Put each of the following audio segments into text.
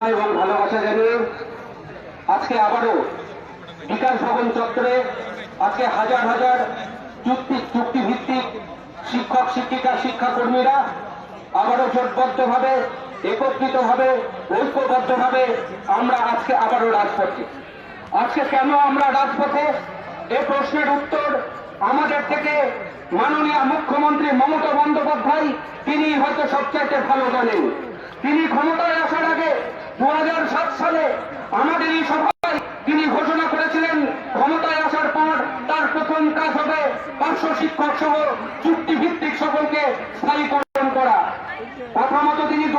এবং ভালোবাসা জানিয়ে আজকে আবারও বিকাশ ভবন চত্বরে আজকে হাজার হাজার চুক্তি চুক্তি ভিত্তিক শিক্ষক, শিক্ষিকা, শিক্ষাকর্মীরা আবারও জোটবদ্ধভাবে, একত্রিতভাবে, ঐক্যবদ্ধভাবে আমরা আজকে আবারও রাজপথে। আজকে কেন আমরা রাজপথে? এ প্রশ্নের উত্তর আমাদের থেকে মাননীয় মুখ্যমন্ত্রী মমতা বন্দ্যোপাধ্যায়, তিনি হয়তো সবচাইতে ভালো জানেন। তিনি ক্ষমতায় আসার আগে দু হাজার সাত সালে আমাদের এই সভায় তিনি ঘোষণা করেছিলেন, ক্ষমতায় আসার পর তার প্রথম কাজ হবে পার্শ্ব শিক্ষক সহ চুক্তি ভিত্তিক সকলকে স্থায়ীকরণ করা। কথা তিনি দু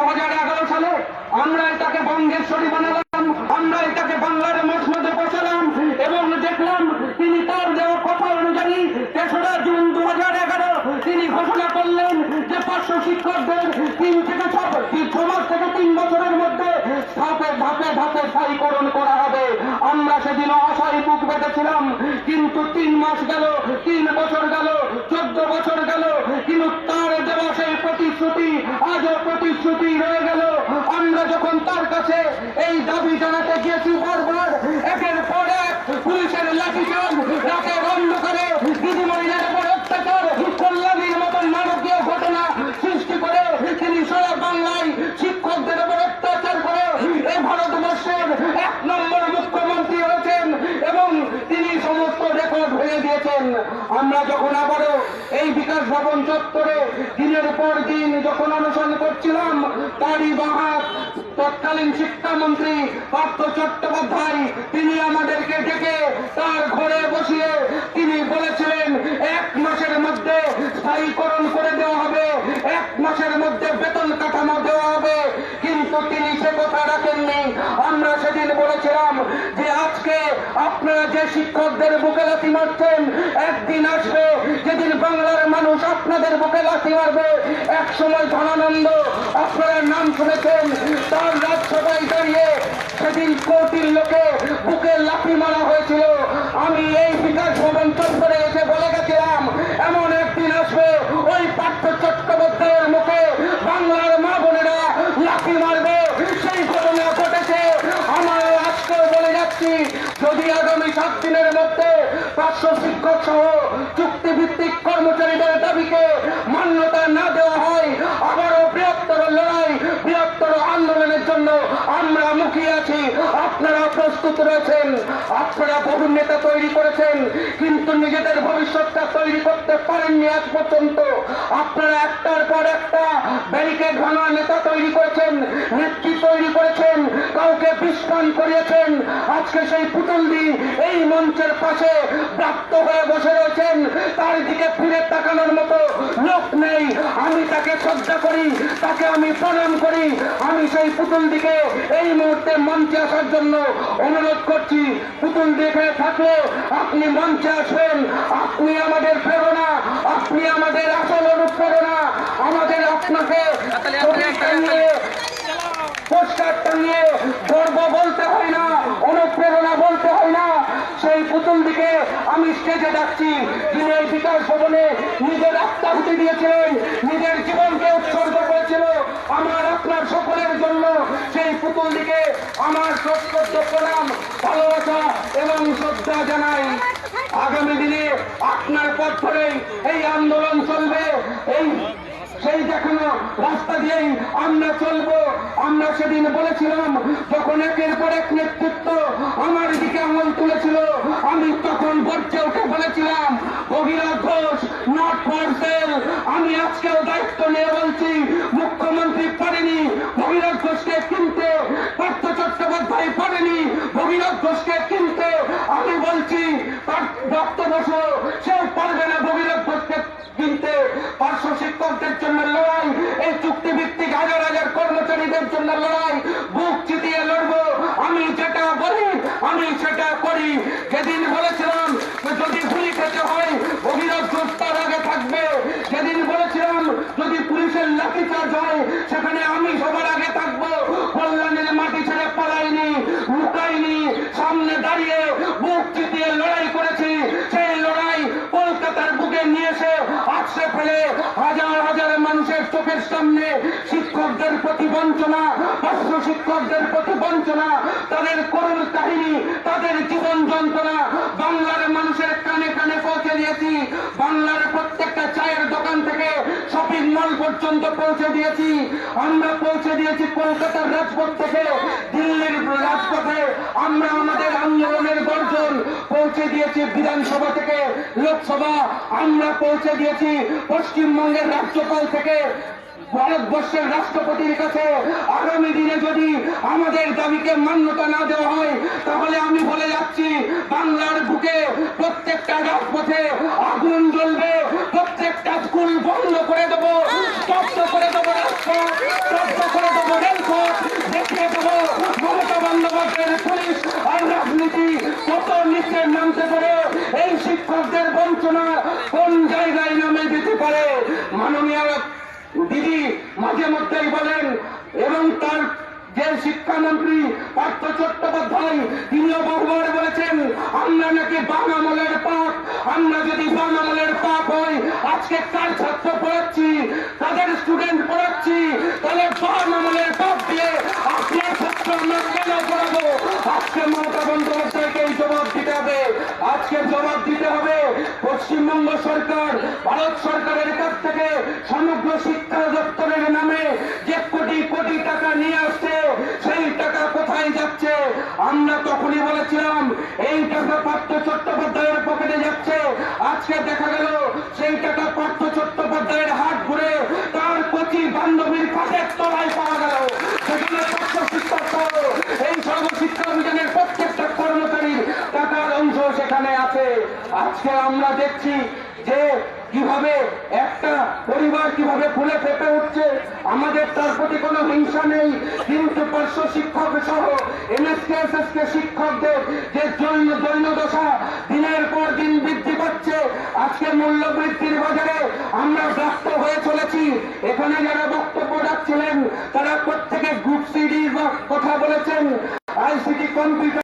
সালে আমরা এটাকে বঙ্গেশ্বরী বানালাম আমরা এটাকে বাংলার মসনদে বসালাম এবং দেখলাম তিনি তার দেওয়া কথা অনুযায়ী তেসরা জুন দু তিনি ঘোষণা করলেন যে পার্শ্ব শিক্ষকদের তিন থেকে ছ তিন- ছ মাস থেকে তিন বছরের মধ্যে ধাপে ধাপে ধাপে স্থায়ীকরণ করা হবে আমরা সেদিন অসহায় বুক বেঁধেছিলাম, কিন্তু তিন মাস গেল, তিন বছর গেল, চোদ্দ বছর গেল, কিন্তু তার দেওয়া সেই প্রতিশ্রুতি আজও প্রতিশ্রুতি রয়ে গেল। আমরা যখন তার কাছে এই দাবি জানাতে গিয়েছি বারবার একের পর এক পুলিশের লাঠিচার্জ রাতের অন্ধকারে দিদিমণিদের উপর অত্যাচার কল্যাণীর মতন নারকীয় ঘটনা সৃষ্টি করে তিনি সারা বাংলায় শিক্ষকদের উপর অত্যাচার করে এই ভারতবর্ষের এক নম্বর মুখ্যমন্ত্রী হয়েছেন এবং তিনি সমস্ত রেকর্ড হয়ে দিয়েছেন আমরা যখন আবারও এই বিকাশ ভবন চত্বরে দিনের পর দিন যখন অনশন করছিলাম, তারই বাহাত তৎকালীন শিক্ষামন্ত্রী পার্থ চট্টোপাধ্যায়, তিনি আমাদেরকে ডেকে তার ঘরে বসিয়ে তিনি বলেছিলেন, এক মাসের মধ্যে স্থায়ীকরণ তিনি সে কথা রাখেননি। আমরা সেদিন বলেছিলাম যে আজকে আপনারা যে শিক্ষকদের বুকে লাথি মারছেন, একদিন আসবে, যেদিন বাংলার মানুষ আপনাদের বুকে লাথি মারবে। এক সময় ধনানন্দ আপনারা নাম শুনেছেন, তার রাজসভায় দাঁড়িয়ে সেদিন কোটির লোকে বুকে লাথি মারা হয়েছিল। আমি এই বিকাশ ভবন চত্বরে এসে বলে গেছিলাম এমন একদিন আসবে ওই পার্থ চট্টোপাধ্যায়ের মুখে বাংলার মা বোনেরা লাথি মারবে সেই ঘটনা ঘটেছে আমার আজকেও বলে যদি আগামী সাত দিনের মধ্যে পাঁচশো শিক্ষক সহ চুক্তিভিত্তিক কর্মচারীদের দাবিকে মান্যতা না দেওয়া হয়, আবারও বৃহত্তর লড়াই, বৃহত্তর আন্দোলনের জন্য আমরা মুখিয়ে আছি। আপনারা প্রস্তুত রয়েছেন, আপনারা বহু নেতা তৈরি করেছেন, কিন্তু নিজেদের ভবিষ্যৎটা তৈরি করতে পারেননি আজ পর্যন্ত। আপনারা একটার পর একটা ব্যারিকেড ভাঙা নেতা তৈরি করেছেন, নেত্রী তৈরি করেছেন বিস্ফান করিয়েছেন। আজকে সেই পুতুলদি এই মঞ্চের পাশে প্রাপ্ত হয়ে বসে রয়েছেন। তার দিকে ফিরে তাকানোর মতো লোক নেই। আমি তাকে শ্রদ্ধা করি তাকে আমি প্রণাম করি। আমি সেই পুতুল দিকে এই মুহূর্তে মঞ্চে আসার জন্য অনুরোধ করছি। পুতুল দেখে থাকলে আপনি মঞ্চে আসবেন। আপনি আমাদের প্রেরণা আপনি আমাদের আসল অনুপ্রেরণা। আমাদের আপনাকে টাঙিয়ে গর্ব বলতে হয় না, অনুপ্রেরণা বলতে হয় না। সেই পুতুল দিকে আমি স্টেজে যাচ্ছি। যিনি এই বিকাশ ভবনে নিজের আত্মাহুতি দিয়েছিলেন, নিজের জীবনকে উৎসর্গ করেছিল। আমার আপনার সকলের জন্য সেই পুতুল দিকে আমার সত্যত্য প্রণাম, ভালোবাসা এবং শ্রদ্ধা জানাই। আগামী দিনে আপনার পথ ধরেই এই আন্দোলন চলবে। এই সেই দেখানো রাস্তা দিয়েই আমরা চলবো। আমরা সেদিন বলেছিলাম, যখন একের পর এক নেতৃত্ব আমার দিকে আঙুল তুলেছিল, আমি তখন বর্ষে উঠে বলেছিলাম Bhagirath Ghosh not for sale আমি আজকেও দায়িত্ব নিয়ে বলছি, মুখ্যমন্ত্রী পারেনি। ভগীরথ ঘোষকে কিনতে লড়াই, বুক চিতিয়ে লড়বো। আমি যেটা বলি, আমি সেটা করি। যেদিন বলেছিলাম যদি গুলি খেতে হয়, অভিরোধ আগে থাকবে। যেদিন বলেছিলাম যদি পুলিশের হয়, সেখানে আমি সবার আগে থাকব। কল্যাণের মাটি ছেড়ে পালাইনি, লুকাইনি, সামনে দাঁড়িয়ে বুক চিতিয়ে লড়াই করেছি। সেই লড়াই কলকাতার বুকে নিয়ে এসে ফেলে হাজার হাজার মানুষের চোখের সামনে শিক্ষকদের প্রতি বঞ্চনা পার্শ্ব শিক্ষকদের প্রতি বঞ্চনা, তাদের করুণ কাহিনী, তাদের জীবন যন্ত্রণা, বাংলার মানুষের কানে কানে পৌঁছে দিয়েছি। বাংলার প্রত্যেকটা চায়ের দোকান থেকে শপিং মল পর্যন্ত পৌঁছে দিয়েছি। আমরা পৌঁছে দিয়েছি কলকাতার রাজপথ থেকে, দিল্লির রাজপথে। আমরা আমাদের আন্দোলনের গর্জন পৌঁছে দিয়েছি বিধানসভা থেকে, লোকসভা, আমরা পৌঁছে দিয়েছি পশ্চিমবঙ্গের রাজ্যপাল থেকে, ভারতবর্ষের রাষ্ট্রপতির কাছে। আগামী দিনে যদি আমাদের দাবিকে মান্যতা না দেওয়া হয়, তাহলে আমি বলে যাচ্ছি, বাংলার বুকে প্রত্যেকটা রাজপথে আগুন জ্বলবে, প্রত্যেকটা স্কুল বন্ধ করে দেবো, স্তব্ধ করে দেবো রাজপথ, স্তব্ধ করে দেবো রেলপথ, দেখিয়ে দেবো মমতা বন্দ্যোপাধ্যায়ের পুলিশ নিচে নামতে পারে, এই শিক্ষকদের বঞ্চনা কোন জায়গায় নামে দিতে পারে? মাননীয় দিদি মাঝে মধ্যেই বলেন, এবং তার যে শিক্ষামন্ত্রী পার্থ চট্টোপাধ্যায়, তিনিও বহুবার বলেছেন, আমরা নাকি বাম আমলের পাপ, আমরা যদি বাম আমলের পাপ হই আজকে কার ছাত্র পড়াচ্ছি, তাদের স্টুডেন্ট পড়াচ্ছি, তাহলে বাম আমলের পাপ দিয়ে আপনার ছাত্র আমরা পশ্চিমবঙ্গ সরকার, ভারত সরকারের কাছ থেকে সমগ্র শিক্ষা দপ্তরের নামে যে কোটি কোটি টাকা নিয়ে আসছে, সেই টাকা কোথায় যাচ্ছে? আমরা তখনই বলেছিলাম, এই টাকা পার্থ চট্টোপাধ্যায়ের পকেটে যাচ্ছে। আজকে দেখা গেল, সেই টাকা পার্থ চট্টোপাধ্যায়ের হাত ঘুরে তার কচি বান্ধবীর কাঠের তলায় পাওয়া গেল সেখানে পার্থ শিক্ষক সহ এই সর্বশিক্ষা অভিযানের প্রত্যেকটা কর্মচারীর টাকার অংশ সেখানে আছে আজকে আমরা দেখছি যে কীভাবে একটা পরিবার কীভাবে ফুলে ফেপে উঠছে। আমাদের তার প্রতি কোনো হিংসা নেই। কিন্তু পার্শ্ব শিক্ষক সহ এসএসকে শিক্ষকদের যে জৈন দৈন্য দশা দিনের পর দিন বৃদ্ধি পাচ্ছে, আজকে মূল্য বৃদ্ধির বাজারে আমরা ব্যস্ত হয়ে চলেছি। এখানে যারা বক্তব্য রাখছিলেন, তারা প্রত্যেকে গ্রুপ সিডির কথা বলেছেন। ICT computer